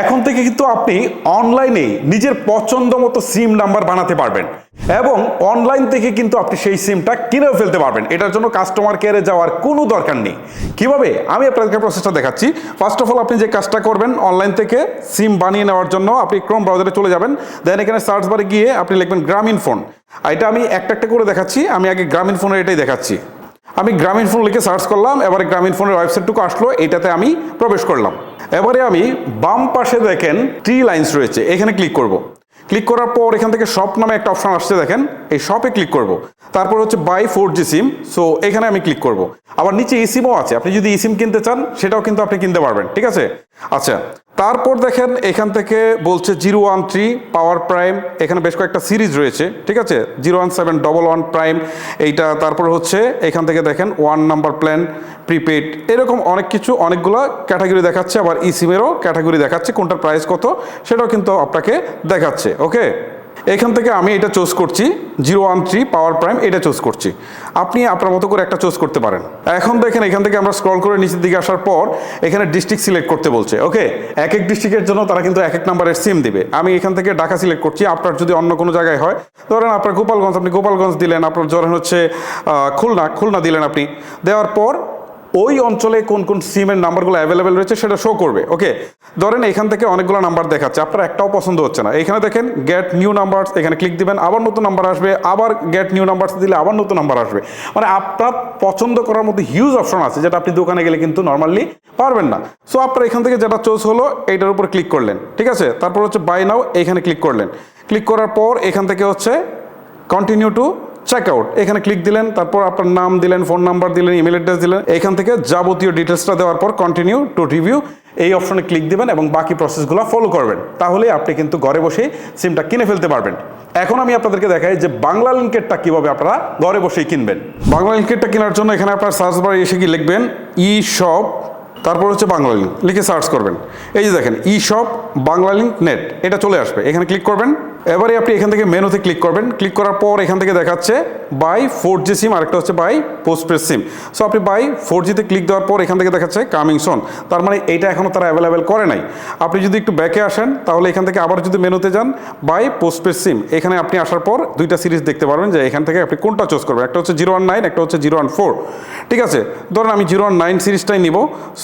এখন থেকে কিন্তু আপনি অনলাইনে নিজের পছন্দ মতো সিম নাম্বার বানাতে পারবেন। এবং অনলাইন থেকে কিন্তু আপনি সেই সিমটা কিনেও ফেলতে পারবেন। এটার জন্য কাস্টমার কেয়ারে যাওয়ার কোনো দরকার নেই। কীভাবে? আমি আপনাদেরকে প্রসেসটা দেখাচ্ছি। ফার্স্ট অফ অল আপনি যে কাজটা করবেন অনলাইন থেকে সিম বানিয়ে নেওয়ার জন্য, আপনি ক্রোম ব্রাউজারে চলে যাবেন। দেন এখানে সার্চ বারে গিয়ে আপনি লিখবেন গ্রামীণ ফোন এটা আমি একটা একটা করে দেখাচ্ছি। আমি আগে গ্রামীণ ফোনের এটাই দেখাচ্ছি। আমি গ্রামীণ ফোন লিখে সার্চ করলাম, এবারে গ্রামীণ ফোনের ওয়েবসাইটটুকু আসলো, এটাতে আমি প্রবেশ করলাম। এবারে আমি বাম পাশে দেখেন থ্রি লাইন্স রয়েছে, এখানে ক্লিক করব। ক্লিক করার পর এখান থেকে শপ নামে একটা অপশান আসছে দেখেন, এই শপে ক্লিক করব। তারপর হচ্ছে buy four G SIM so এখানে আমি ক্লিক করব। আবার নিচে ইসিমও সিমও আছে, আপনি যদি ইসিম সিম কিনতে চান, সেটাও কিন্তু আপনি কিনতে পারবেন, ঠিক আছে? আচ্ছা তারপর দেখেন এখান থেকে বলছে zero one three power prime, এখানে বেশ কয়েকটা সিরিজ রয়েছে, ঠিক আছে? Zero one seven double one prime, এইটা তারপর হচ্ছে এখান থেকে দেখেন ওয়ান নাম্বার প্ল্যান, প্রিপেড, এরকম অনেক কিছু, অনেকগুলো ক্যাটাগরি দেখাচ্ছে, আবার ইসিমেরও সিমেরও ক্যাটাগরি দেখাচ্ছে কোনটার প্রাইস কত, সেটাও কিন্তু আপনাকে দেখাচ্ছে, ওকে? এখান থেকে আমি এটা চুজ করছি zero one three power prime এটা চুজ করছি। আপনি আপনার মতো করে একটা চুজ করতে পারেন। এখন দেখেন এখান থেকে আমরা স্ক্রল করে নিচের দিকে আসার পর এখানে ডিস্ট্রিক্ট সিলেক্ট করতে বলছে ওকে এক এক ডিস্ট্রিক্টের জন্য তারা কিন্তু এক এক নাম্বারের সিম দিবে। আমি এখান থেকে ঢাকা সিলেক্ট করছি, আপনার যদি অন্য কোনো জায়গায় হয়, ধরেন আপনার গোপালগঞ্জ, আপনি গোপালগঞ্জ দিলেন, আপনার ধরেন হচ্ছে খুলনা খুলনা দিলেন আপনি। দেওয়ার পর ওই অঞ্চলে কোন কোন সিমের নাম্বারগুলো অ্যাভেলেবেল রয়েছে সেটা শো করবে। ওকে ধরেন এখান থেকে অনেকগুলো নাম্বার দেখাচ্ছে। আপনার একটাও পছন্দ হচ্ছে না। এখানে দেখেন গেট নিউ নাম্বার এখানে ক্লিক দিবেন, আবার নতুন নাম্বার আসবে, আবার গেট নিউ নাম্বার দিলে আবার নতুন নাম্বার আসবে। মানে আপনার পছন্দ করার মধ্যে হিউজ অপশন আছে, যেটা আপনি দোকানে গেলে কিন্তু নর্মালি পারবেন না। সো আপনার এখান থেকে যেটা চোজ হলো, এইটার উপর ক্লিক করলেন। ঠিক আছে? তারপর হচ্ছে বাই নাও এখানে ক্লিক করলেন। ক্লিক করার পর এখান থেকে হচ্ছে কন্টিনিউ টু চেক আউট এখানে ক্লিক দিলেন, তারপর আপনার নাম দিলেন ফোন নাম্বার দিলেন ইমেল অ্যাড্রেস দিলেন। এখান থেকে যাবতীয় ডিটেলসটা দেওয়ার পর কন্টিনিউ টু রিভিউ এই অপশনে ক্লিক দিবেন এবং বাকি প্রসেসগুলো ফলো করবেন। তাহলে আপনি কিন্তু ঘরে বসেই সিমটা কিনে ফেলতে পারবেন। এখন আমি আপনাদেরকে দেখাই যে বাংলা লিঙ্কেটটা কীভাবে আপনারা ঘরে বসেই কিনবেন। বাংলা লিঙ্কেটটা কেনার জন্য এখানে আপনার সার্চ বারে এসে কি লিখবেন ই শপ তারপর হচ্ছে বাংলা লিঙ্ক লিখে সার্চ করবেন। এই যে দেখেন e shop Banglalink net এটা চলে আসবে। এখানে ক্লিক করবেন। এবারে আপনি এখান থেকে মেনুতে ক্লিক করবেন। ক্লিক করার পর এখান থেকে দেখাচ্ছে বাই ফোর জি সিম আরেকটা হচ্ছে বাই পোস্টপেড সিম সো আপনি বাই ফোর জিতে ক্লিক দেওয়ার পর এখান থেকে দেখাচ্ছে কামিং সোন তার মানে এইটা এখনও তারা অ্যাভেলেবেল করে নাই। আপনি যদি একটু ব্যাকে আসেন, তাহলে এখান থেকে আবার যদি মেনুতে যান বাই পোস্টপেড সিম এখানে আপনি আসার পর দুইটা সিরিজ দেখতে পারবেন যে এখান থেকে আপনি কোনটা চুজ করবেন। একটা হচ্ছে জিরো ওয়ান নাইন একটা হচ্ছে জিরো ওয়ান ফোর ঠিক আছে? ধরুন আমি জিরো ওয়ান নাইন সিরিজটাই নিব।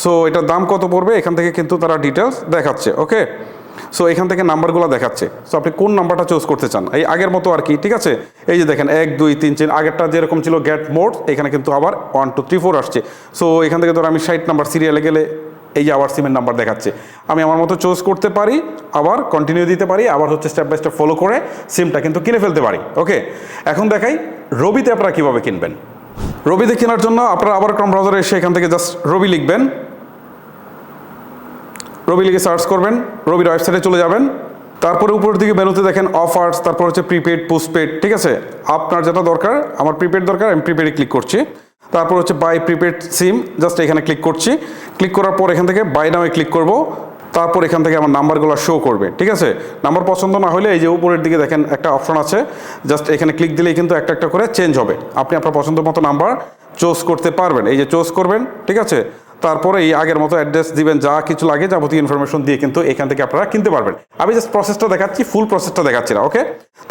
সো এটার দাম কত পড়বে? এখান থেকে কিন্তু তারা ডিটেলস দেখাচ্ছে ওকে সো এখান থেকে নাম্বারগুলো দেখাচ্ছে। সো আপনি কোন নাম্বারটা চুজ করতে চান? এই আগের মতো আর কি, ঠিক আছে? এই যে দেখেন, এক, দুই, তিন, চার, আগেরটা যেরকম ছিল গ্যাট মোড এখানে কিন্তু আবার ওয়ান টু থ্রি ফোর আসছে। সো এখান থেকে ধর আমি ষাট নাম্বার সিরিয়ালে গেলে এই যে আবার সিমের নাম্বার দেখাচ্ছে। আমি আমার মতো চুজ করতে পারি, আবার কন্টিনিউ দিতে পারি, আবার হচ্ছে স্টেপ বাই স্টেপ ফলো করে সিমটা কিন্তু কিনে ফেলতে পারি। ওকে এখন দেখাই, রবিতে আপনারা কীভাবে কিনবেন? রবিতে কেনার জন্য আপনারা আবার ক্রম ব্রাউজারে এসে এখান থেকে জাস্ট রবি লিখবেন। রবি লিখে সার্চ করবেন, রবির ওয়েবসাইটে চলে যাবেন। তারপরে উপরের দিকে মেনুতে দেখেন অফার্স তারপর হচ্ছে প্রিপেড পোস্টপেড ঠিক আছে? আপনার যেটা দরকার, আমার প্রিপেড দরকার, আমি প্রিপেডে ক্লিক করছি। তারপর হচ্ছে বাই প্রিপেড সিম জাস্ট এখানে ক্লিক করছি। ক্লিক করার পর এখান থেকে বাই নামে ক্লিক করব। তারপর এখান থেকে আমার নাম্বারগুলো শো করবে, ঠিক আছে? নাম্বার পছন্দ না হলে এই যে উপরের দিকে দেখেন একটা অপশন আছে। জাস্ট এখানে ক্লিক দিলেই কিন্তু একটা একটা করে চেঞ্জ হবে। আপনি আপনার পছন্দ মতো নাম্বার চোজ করতে পারবেন। এই যে চোজ করবেন, ঠিক আছে? তারপরে এই আগের মতো অ্যাড্রেস দিবেন, যা কিছু লাগে যাবতীয় ইনফরমেশন দিয়ে কিন্তু এখান থেকে আপনারা কিনতে পারবেন। আমি জাস্ট প্রসেসটা দেখাচ্ছি ফুল প্রসেসটা দেখাচ্ছি না ওকে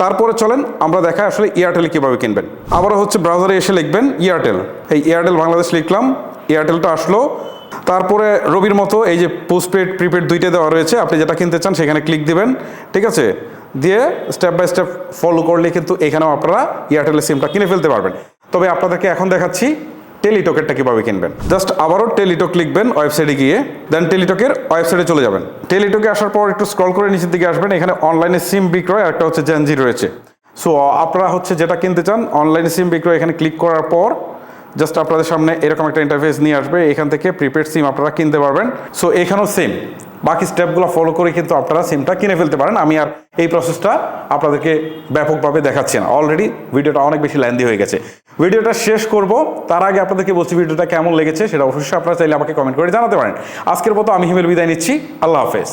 তারপরে চলেন, আমরা দেখাই আসলে এয়ারটেল কীভাবে কিনবেন। আবারও হচ্ছে ব্রাউজারে এসে লিখবেন এয়ারটেল এই এয়ারটেল বাংলাদেশ লিখলাম এয়ারটেলটা আসলো। তারপরে রবির মতো এই যে পোস্টপেড প্রিপেড দুইটা দেওয়া রয়েছে, আপনি যেটা কিনতে চান সেখানে ক্লিক দিবেন, ঠিক আছে? দিয়ে স্টেপ বাই স্টেপ ফলো করলে কিন্তু এখানেও আপনারা এয়ারটেলের সিমটা কিনে ফেলতে পারবেন। তবে আপনাদেরকে এখন দেখাচ্ছি টেলিটকেরটা কীভাবে কিনবেন? জাস্ট আবারও টেলিটক লিখবেন ওয়েবসাইটে গিয়ে, দেন টেলিটকের ওয়েবসাইটে চলে যাবেন। টেলিটকে আসার পর একটু স্ক্রল করে নিচের দিকে আসবেন, এখানে অনলাইনে সিম বিক্রয় একটা হচ্ছে জেনজি রয়েছে। সো আপনারা হচ্ছে যেটা কিনতে চান অনলাইনে সিম বিক্রয় এখানে ক্লিক করার পর জাস্ট আপনাদের সামনে এরকম একটা ইন্টারফেস নিয়ে আসবে, এখান থেকে প্রিপেড সিম আপনারা কিনতে পারবেন। সো এখানেও সেম বাকি স্টেপগুলো ফলো করে কিন্তু আপনারা সিমটা কিনে ফেলতে পারেন। আমি আর এই প্রসেসটা আপনাদেরকে ব্যাপকভাবে দেখাচ্ছি না। অলরেডি ভিডিওটা অনেক বেশি ল্যান্দি হয়ে গেছে। ভিডিওটা শেষ করব। তার আগে আপনাদেরকে বলছি ভিডিওটা কেমন লেগেছে, সেটা অবশ্যই আপনারা চাইলে আমাকে কমেন্ট করে জানাতে পারেন। আজকের মতো আমি হিমেল বিদায় নিচ্ছি। আল্লাহ হাফেজ।